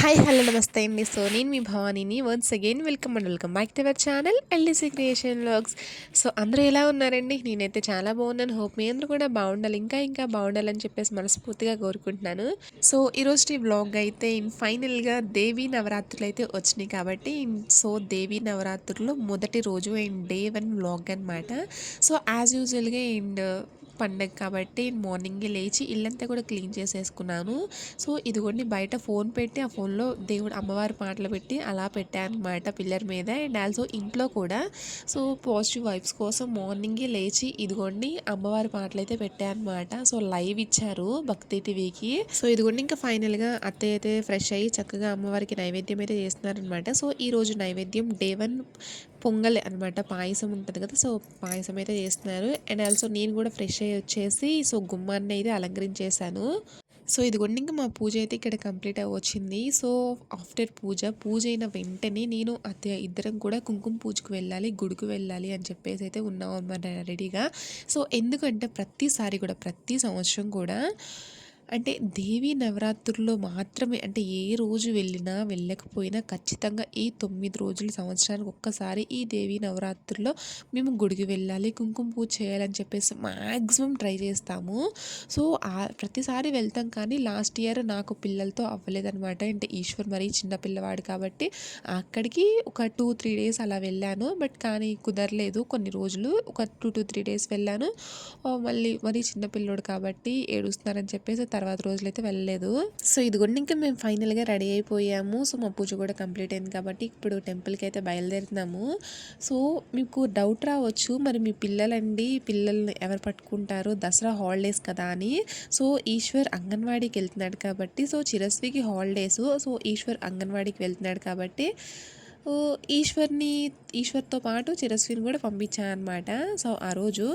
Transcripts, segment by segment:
Hi hello నమస్తే. అండి so నేను మీ భవానీని once again welcome and welcome back to our channel LDC creation vlogs so అందరూ ఎలా ఉన్నారండి? నేనైతే చాలా బాగున్నాను. హోప్ మీ అందరూ కూడా బాగుండాలి. ఇంకా ఇంకా బాగుండాలని చెప్పేసి మనస్ఫూర్తిగా కోరుకుంటున్నాను. సో ఈరోజు ఈ వ్లాగ్ అయితే ఫైనల్గా దేవి నవరాత్రులు అయితే వచ్చినాయి కాబట్టి సో దేవి నవరాత్రులు మొదటి రోజు అండ్ డే వన్ వ్లాగ్ అనమాట సో యాజ్ యూజువల్గా అండ్ పండగ కాబట్టి మార్నింగే లేచి ఇల్లంతా కూడా క్లీన్ చేసేసుకున్నాను. సో ఇదిగోండి బయట ఫోన్ పెట్టి ఆ ఫోన్లో దేవుడు అమ్మవారి పాటలు పెట్టి అలా పెట్టాను అనమాట పిల్లర్ మీద. అండ్ ఆల్సో ఇంట్లో కూడా సో పాజిటివ్ వైబ్స్ కోసం మార్నింగే లేచి ఇదిగోండి అమ్మవారి పాటలు అయితే పెట్టాను అనమాట సో లైవ్ ఇచ్చారు భక్తి టీవీకి. సో ఇదిగోండి ఇంకా ఫైనల్గా అత్తయ్య అయితే ఫ్రెష్ అయ్యి చక్కగా అమ్మవారికి నైవేద్యం అయితే చేస్తున్నారనమాట. సో ఈ రోజు నైవేద్యం డే వన్ పొంగల్ అనమాట పాయసం ఉంటుంది కదా సో పాయసం అయితే చేస్తున్నారు. అండ్ ఆల్సో నేను కూడా ఫ్రెష్ అయ్యి వచ్చేసి సో గుమ్మాన్ని అయితే అలంకరించేశాను. సో ఇదిగోండి ఇంకా మా పూజ అయితే ఇక్కడ కంప్లీట్ అవ్వచ్చింది. సో ఆఫ్టర్ పూజ పూజ అయిన వెంటనే నేను అత్తయ్య ఇద్దరం కూడా కుంకుమ పూజకు వెళ్ళాలి గుడికి వెళ్ళాలి అని చెప్పేసి అయితే ఉన్నాం అన్నమాట రెడీగా. సో ఎందుకంటే ప్రతిసారి కూడా ప్రతి సంవత్సరం కూడా అంటే దేవి నవరాత్రుల్లో మాత్రమే అంటే ఏ రోజు వెళ్ళినా వెళ్ళకపోయినా ఖచ్చితంగా ఈ తొమ్మిది రోజులు సంవత్సరానికి ఒక్కసారి ఈ దేవి నవరాత్రుల్లో మేము గుడికి వెళ్ళాలి కుంకుమ పూజ చేయాలని చెప్పేసి మ్యాక్సిమం ట్రై చేస్తాము. సో ప్రతిసారి వెళ్తాం కానీ లాస్ట్ ఇయర్ నాకు పిల్లలతో అవ్వలేదనమాట అంటే ఈశ్వర్ మరీ చిన్న పిల్లవాడు కాబట్టి అక్కడికి ఒక టూ త్రీ డేస్ అలా వెళ్ళాను. బట్ కానీ కుదరలేదు. కొన్ని రోజులు ఒక టూ టూ త్రీ డేస్ వెళ్ళాను. మళ్ళీ మరీ చిన్నపిల్లోడు కాబట్టి ఏడుస్తున్నారని చెప్పేసి తర్వాత రోజులు అయితే వెళ్ళలేదు. సో ఇదిగోండి ఇంకా మేము ఫైనల్గా రెడీ అయిపోయాము. సో మా పూజ కూడా కంప్లీట్ అయింది కాబట్టి ఇప్పుడు టెంపుల్కి అయితే బయలుదేరుతున్నాము. సో మీకు డౌట్ రావచ్చు. మరి మీ పిల్లలండి పిల్లల్ని ఎవరు పట్టుకుంటారు? దసరా హాలిడేస్ కదా అని. సో ఈశ్వర్ అంగన్వాడీకి వెళ్తున్నాడు కాబట్టి సో చిరస్వికి హాలిడేస్. సో ఈశ్వర్ అంగన్వాడీకి వెళ్తున్నాడు కాబట్టి ఈశ్వర్ని ఈశ్వర్తో పాటు చిరస్విని కూడా పంపించాను అనమాట సో ఆ రోజు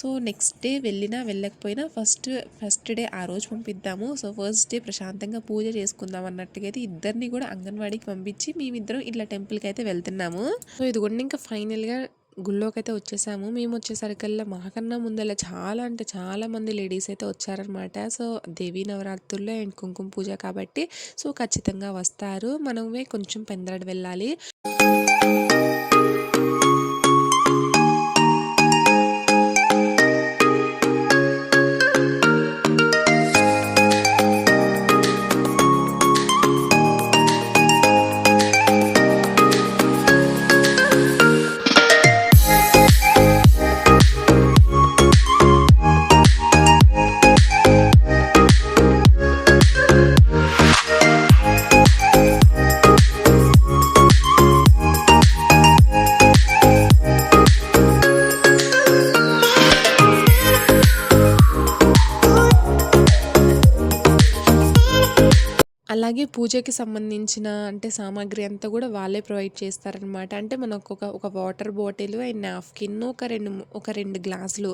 సో నెక్స్ట్ డే వెళ్ళినా వెళ్ళకపోయినా ఫస్ట్ ఫస్ట్ డే ఆ రోజు పంపిద్దాము. సో ఫస్ట్ డే ప్రశాంతంగా పూజ చేసుకుందాం అన్నట్టుగా అయితే ఇద్దరిని కూడా అంగన్వాడీకి పంపించి మేమిద్దరం ఇట్లా టెంపుల్కి అయితే వెళ్తున్నాము. సో ఇది కూడా ఇంకా ఫైనల్గా గుళ్ళోకి అయితే వచ్చేసాము. మేము వచ్చేసరికల్లా మాకన్నా ముందల చాలా అంటే చాలా మంది లేడీస్ అయితే వచ్చారనమాట సో దేవీ నవరాత్రుల్లో అండ్ కుంకుమ పూజ కాబట్టి సో ఖచ్చితంగా వస్తారు. మనమే కొంచెం పెందరాడు వెళ్ళాలి. అలాగే పూజకి సంబంధించిన అంటే సామాగ్రి అంతా కూడా వాళ్ళే ప్రొవైడ్ చేస్తారనమాట. అంటే మనకు ఒక ఒక వాటర్ బాటిల్ అండ్ నాఫ్కిన్ ఒక రెండు ఒక రెండు గ్లాసులు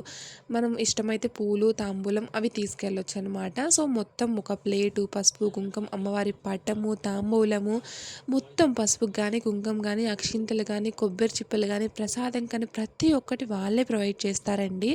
మనం ఇష్టమైతే పూలు తాంబూలం అవి తీసుకెళ్ళొచ్చు అనమాట సో మొత్తం ఒక ప్లేటు పసుపు కుంకుమ అమ్మవారి పటము తాంబూలము మొత్తం పసుపు కానీ కుంకుమ కానీ అక్షింతలు కానీ కొబ్బరి చిప్పలు కానీ ప్రసాదం కానీ ప్రతి ఒక్కటి వాళ్ళే ప్రొవైడ్ చేస్తారండి.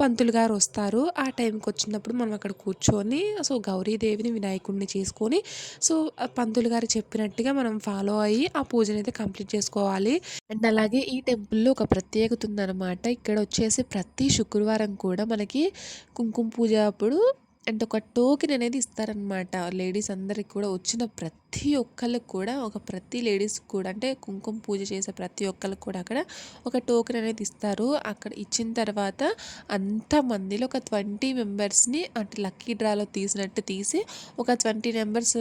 పంతులు గారు వస్తారు. ఆ టైంకి వచ్చినప్పుడు మనం అక్కడ కూర్చొని సో గౌరీదేవిని వినాయకుడిని చేసుకొని సో పంతులు గారు చెప్పినట్టుగా మనం ఫాలో అయ్యి ఆ పూజని అయితే కంప్లీట్ చేసుకోవాలి. అండ్ అలాగే ఈ టెంపుల్లో ఒక ప్రత్యేకత ఉందన్నమాట. ఇక్కడ వచ్చేసి ప్రతి శుక్రవారం కూడా మనకి కుంకుమ పూజ అప్పుడు అంటే ఒక టోకెన్ అనేది ఇస్తారనమాట లేడీస్ అందరికి కూడా వచ్చిన ప్రతి ప్రతి ఒక్కళ్ళకి కూడా ఒక ప్రతి లేడీస్ కూడా అంటే కుంకుమ పూజ చేసే ప్రతి ఒక్కళ్ళకి కూడా అక్కడ ఒక టోకెన్ అనేది ఇస్తారు. అక్కడ ఇచ్చిన తర్వాత అంతమందిలో ఒక ట్వంటీ మెంబర్స్ని అంటే లక్కీ డ్రాలో తీసినట్టు తీసి ఒక ట్వంటీ నెంబర్స్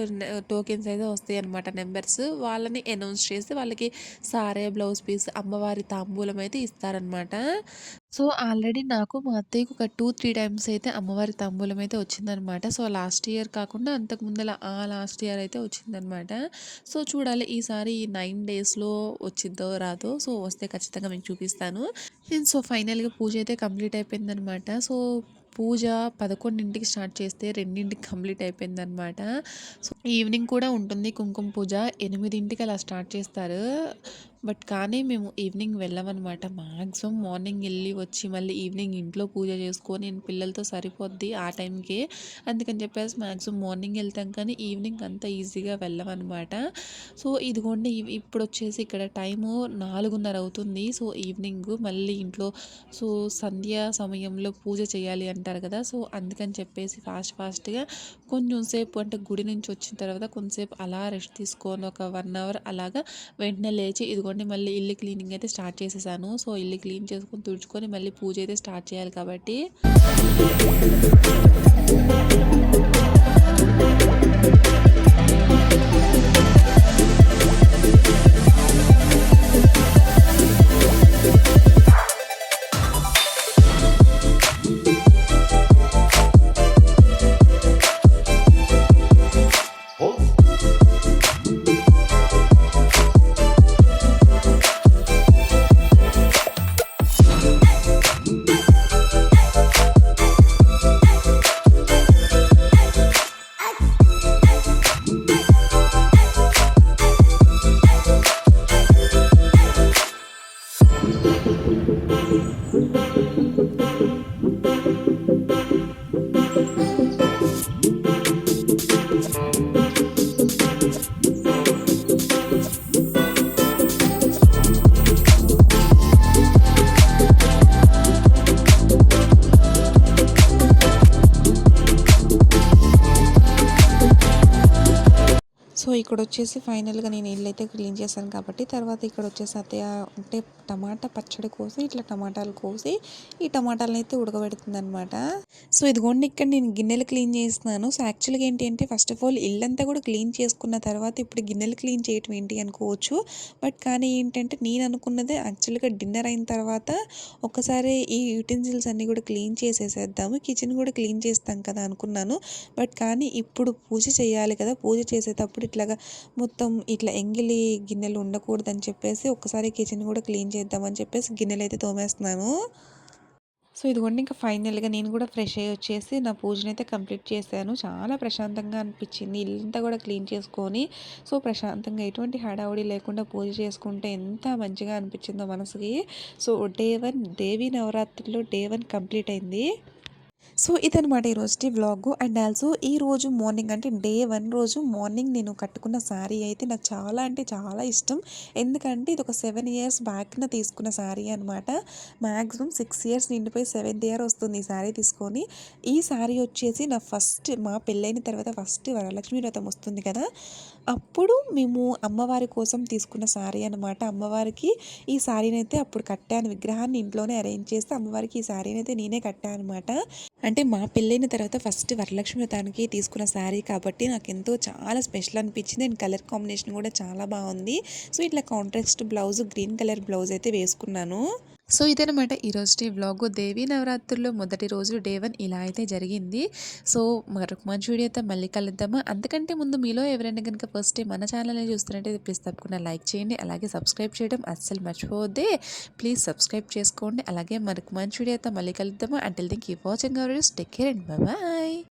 టోకెన్స్ అయితే వస్తాయి అనమాట నెంబర్స్ వాళ్ళని అనౌన్స్ చేసి వాళ్ళకి సారే బ్లౌజ్ పీస్ అమ్మవారి తాంబూలం అయితే ఇస్తారనమాట సో ఆల్రెడీ నాకు మా అత్తయ్యకు ఒక టూ త్రీ టైమ్స్ అయితే అమ్మవారి తాంబూలం అయితే వచ్చిందనమాట సో లాస్ట్ ఇయర్ కాకుండా అంతకు ముందల ఆ లాస్ట్ ఇయర్ అయితే వచ్చింది అనమాట సో చూడాలి ఈసారి ఈ నైన్ డేస్లో వచ్చిందో రాదో. సో వస్తే ఖచ్చితంగా మీకు చూపిస్తాను. సో ఫైనల్గా పూజ అయితే కంప్లీట్ అయిపోయిందనమాట సో పూజ పదకొండింటికి స్టార్ట్ చేస్తే రెండింటికి కంప్లీట్ అయిపోయిందనమాట సో ఈవినింగ్ కూడా ఉంటుంది కుంకుమ పూజ. ఎనిమిదింటికి అలా స్టార్ట్ చేస్తారు. బట్ కానీ మేము ఈవినింగ్ వెళ్ళమనమాట మ్యాక్సిమం మార్నింగ్ వెళ్ళి వచ్చి మళ్ళీ ఈవినింగ్ ఇంట్లో పూజ చేసుకొని నేను పిల్లలతో సరిపోద్ది ఆ టైంకి. అందుకని చెప్పేసి మ్యాక్సిమం మార్నింగ్ వెళ్తాం కానీ ఈవినింగ్ అంత ఈజీగా వెళ్ళమన్నమాట. సో ఇదిగోండి ఇప్పుడు వచ్చేసి ఇక్కడ టైము నాలుగున్నర అవుతుంది. సో ఈవినింగ్ మళ్ళీ ఇంట్లో సో సంధ్య సమయంలో పూజ చేయాలి అంటారు కదా. సో అందుకని చెప్పేసి ఫాస్ట్ ఫాస్ట్గా కొంచెం సేపు అంటే గుడి నుంచి వచ్చిన తర్వాత కొంచెంసేపు అలా రెస్ట్ తీసుకొని ఒక వన్ అవర్ అలాగా వెంటనే లేచి ఇదిగో ఇదిగోండి మళ్ళీ ఇల్లు క్లీనింగ్ అయితే స్టార్ట్ చేసేసాను. సో ఇల్లు క్లీన్ చేసుకొని తుడుచుకొని మళ్ళీ పూజ అయితే స్టార్ట్ చేయాలి కాబట్టి. Thank you. ఇక్కడ వచ్చేసి ఫైనల్గా నేను ఇల్లు అయితే క్లీన్ చేశాను కాబట్టి తర్వాత ఇక్కడ వచ్చేసి అత్తయ్య అంటే టమాటా పచ్చడి కోసి ఇట్లా టమాటాలు కోసి ఈ టమాటాలను అయితే ఉడకబెడుతుంది అనమాట సో ఇదిగోండి ఇక్కడ నేను గిన్నెలు క్లీన్ చేస్తున్నాను. సో యాక్చువల్గా ఏంటి అంటే ఫస్ట్ ఆఫ్ ఆల్ ఇల్లంతా కూడా క్లీన్ చేసుకున్న తర్వాత ఇప్పుడు గిన్నెలు క్లీన్ చేయటం ఏంటి అనుకోవచ్చు. బట్ కానీ ఏంటంటే నేను అనుకున్నదే యాక్చువల్గా డిన్నర్ అయిన తర్వాత ఒకసారి ఈ యూటెన్సిల్స్ అన్నీ కూడా క్లీన్ చేసేసేద్దాము. కిచెన్ కూడా క్లీన్ చేస్తాం కదా అనుకున్నాను. బట్ కానీ ఇప్పుడు పూజ చేయాలి కదా పూజ చేసేటప్పుడు ఇట్లా ఇట్లాగా మొత్తం ఇట్లా ఎంగిలి గిన్నెలు ఉండకూడదని చెప్పేసి ఒక్కసారి కిచెన్ కూడా క్లీన్ చేద్దామని చెప్పేసి గిన్నెలు అయితే తోమేస్తున్నాను. సో ఇదిగోండి ఇంకా ఫైనల్గా నేను కూడా ఫ్రెష్ అయ్యి వచ్చేసి నా పూజను అయితే కంప్లీట్ చేశాను. చాలా ప్రశాంతంగా అనిపించింది. ఇల్లంతా కూడా క్లీన్ చేసుకొని సో ప్రశాంతంగా ఎటువంటి హడావుడి లేకుండా పూజ చేసుకుంటే ఎంత మంచిగా అనిపించిందో మనసుకి. సో డే వన్ దేవి నవరాత్రిలో డే వన్ కంప్లీట్ అయింది. సో ఇదనమాట ఈరోజుటి వ్లాగ్. అండ్ ఆల్సో ఈ రోజు మార్నింగ్ అంటే డే వన్ రోజు మార్నింగ్ నేను కట్టుకున్న శారీ అయితే నాకు చాలా అంటే చాలా ఇష్టం. ఎందుకంటే ఇది ఒక సెవెన్ ఇయర్స్ బ్యాక్న తీసుకున్న శారీ అనమాట మ్యాక్సిమం సిక్స్ ఇయర్స్ నిండిపోయి సెవెంత్ ఇయర్ వస్తుంది ఈ శారీ తీసుకొని. ఈ శారీ వచ్చేసి నా ఫస్ట్ మా పెళ్ళైన తర్వాత ఫస్ట్ వరలక్ష్మి వ్రతం వస్తుంది కదా. అప్పుడు మేము అమ్మవారి కోసం తీసుకున్న శారీ అనమాట అమ్మవారికి ఈ శారీని అయితే అప్పుడు కట్టాను. విగ్రహాన్ని ఇంట్లోనే అరేంజ్ చేస్తే అమ్మవారికి ఈ శారీని అయితే నేనే కట్టాను అనమాట అంటే మా పెళ్ళైన తర్వాత ఫస్ట్ వరలక్ష్మి వ్రతానికి తీసుకున్న శారీ కాబట్టి నాకు ఎంతో చాలా స్పెషల్ అనిపించింది. అండ్ కలర్ కాంబినేషన్ కూడా చాలా బాగుంది. సో ఇట్లా contrast blouse green colour blouse అయితే వేసుకున్నాను. సో ఇదనమాట ఈరోజు వ్లాగ్. దేవీ నవరాత్రుల్లో మొదటి రోజు డే వన్ ఇలా అయితే జరిగింది. సో మరొక మంచి వీడియోతో మళ్ళీ కలుద్దామా. అంతకంటే ముందు మీలో ఎవరైనా కనుక ఫస్ట్ టైం మన ఛానల్ని చూస్తున్నట్టయితే ప్లీజ్ తప్పకుండా లైక్ చేయండి. అలాగే సబ్స్క్రైబ్ చేయడం అస్సలు మర్చిపోవద్దే. ప్లీజ్ సబ్స్క్రైబ్ చేసుకోండి. అలాగే మరొక మంచి వీడియోతో మళ్ళీ కలుద్దామా. అంటిల్ థింక్ ఈ watching our take care and bye